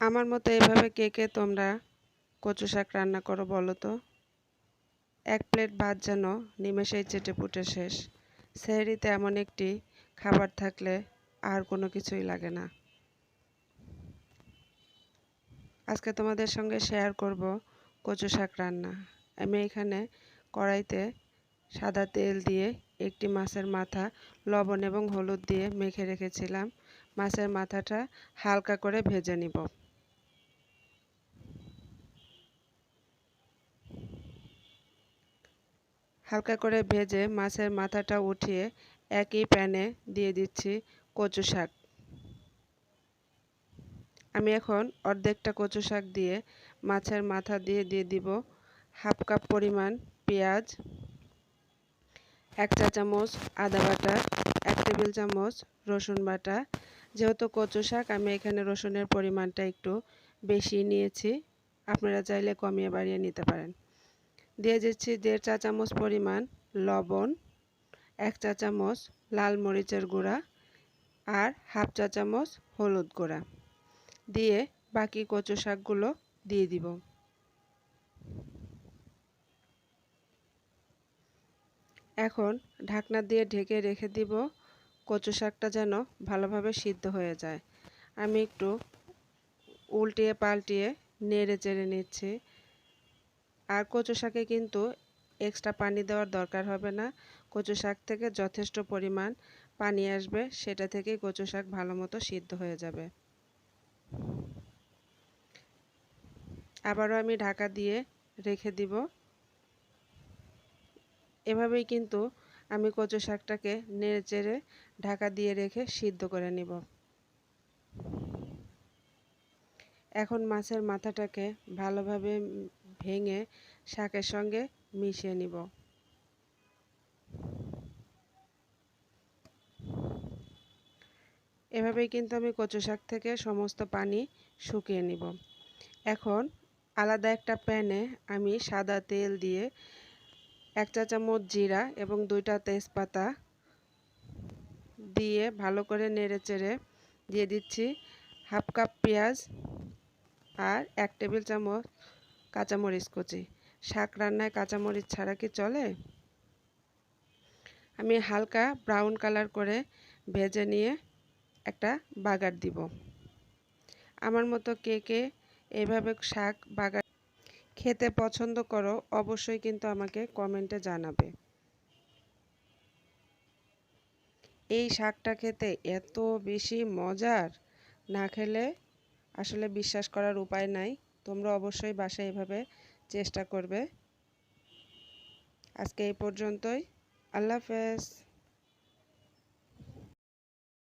আমার মতো এভাবে কে কে তোমরা কচু শাক রান্না করো বলো তো? এক প্লেট ভাত যেন নিমেষেই চেটে পুটে শেষ। সেহরিতে এমন একটি খাবার থাকলে আর কোনো কিছুই লাগে না। আজকে তোমাদের সঙ্গে শেয়ার করব কচু শাক রান্না। আমি এখানে কড়াইতে সাদা তেল দিয়ে একটি মাছের মাথা, লবণ এবং হলুদ দিয়ে মেখে রেখেছিলাম। মাছের মাথাটা হালকা করে ভেজে নিব। হালকা করে ভেজে মাছের মাথাটা উঠিয়ে একই প্যানে দিয়ে দিচ্ছি কচু শাক। আমি এখন অর্ধেকটা কচু শাক দিয়ে মাছের মাথা দিয়ে দিয়ে দিব হাফ কাপ পরিমাণ পেঁয়াজ, এক চা চামচ আদা বাটা, এক টেবিল চামচ রসুন বাটা। যেহেতু কচু শাক, আমি এখানে রসুনের পরিমাণটা একটু বেশি নিয়েছি। আপনারা চাইলে কমিয়ে বাড়িয়ে নিতে পারেন। দিয়ে দিচ্ছি দেড় চা চামচ পরিমাণ লবণ, এক চা চামচ লাল মরিচের গুঁড়া আর হাফ চা চামচ হলুদ গুঁড়া দিয়ে বাকি কচু শাকগুলো দিয়ে দিব। এখন ঢাকনা দিয়ে ঢেকে রেখে দিব কচু শাকটা যেন ভালোভাবে সিদ্ধ হয়ে যায়। আমি একটু উল্টিয়ে পাল্টিয়ে নেড়ে চেড়ে নিচ্ছি। আর কচু শাকে কিন্তু এক্সট্রা পানি দেওয়ার দরকার হবে না। কচু শাক থেকে যথেষ্ট পরিমাণ পানি আসবে, সেটা থেকেই কচু শাক ভালো মতো সিদ্ধ হয়ে যাবে। আবারও আমি ঢাকা দিয়ে রেখে দিব। এভাবেই কিন্তু আমি কচু শাকটাকে নেড়ে ঢাকা দিয়ে রেখে সিদ্ধ করে নিব। এখন মাছের মাথাটাকে ভালোভাবে ভেঙে শাকের সঙ্গে মিশিয়ে নিব। এভাবেই কিন্তু আমি কচু শাক থেকে সমস্ত পানি শুকিয়ে নিব। এখন আলাদা একটা প্যানে আমি সাদা তেল দিয়ে এক চা চামচ জিরা এবং দুইটা তেজপাতা দিয়ে ভালো করে নেড়ে চেড়ে দিয়ে দিচ্ছি হাফ কাপ পেঁয়াজ আর এক টেবিল চামচ কাঁচামরিচ কুচি। শাক রান্নায় কাঁচামরিচ ছাড়া কি চলে? আমি হালকা ব্রাউন কালার করে ভেজে নিয়ে একটা বাগার দিব। আমার মতো কে কে এইভাবে শাক বাগার খেতে পছন্দ করো অবশ্যই কিন্তু আমাকে কমেন্টে জানাবে। এই শাকটা খেতে এত বেশি মজার না খেলে আসলে বিশ্বাস করার উপায় নাই। তোমরা অবশ্যই বাসায় এভাবে চেষ্টা করবে। আজকে এই পর্যন্তই। আল্লাহ হাফেজ।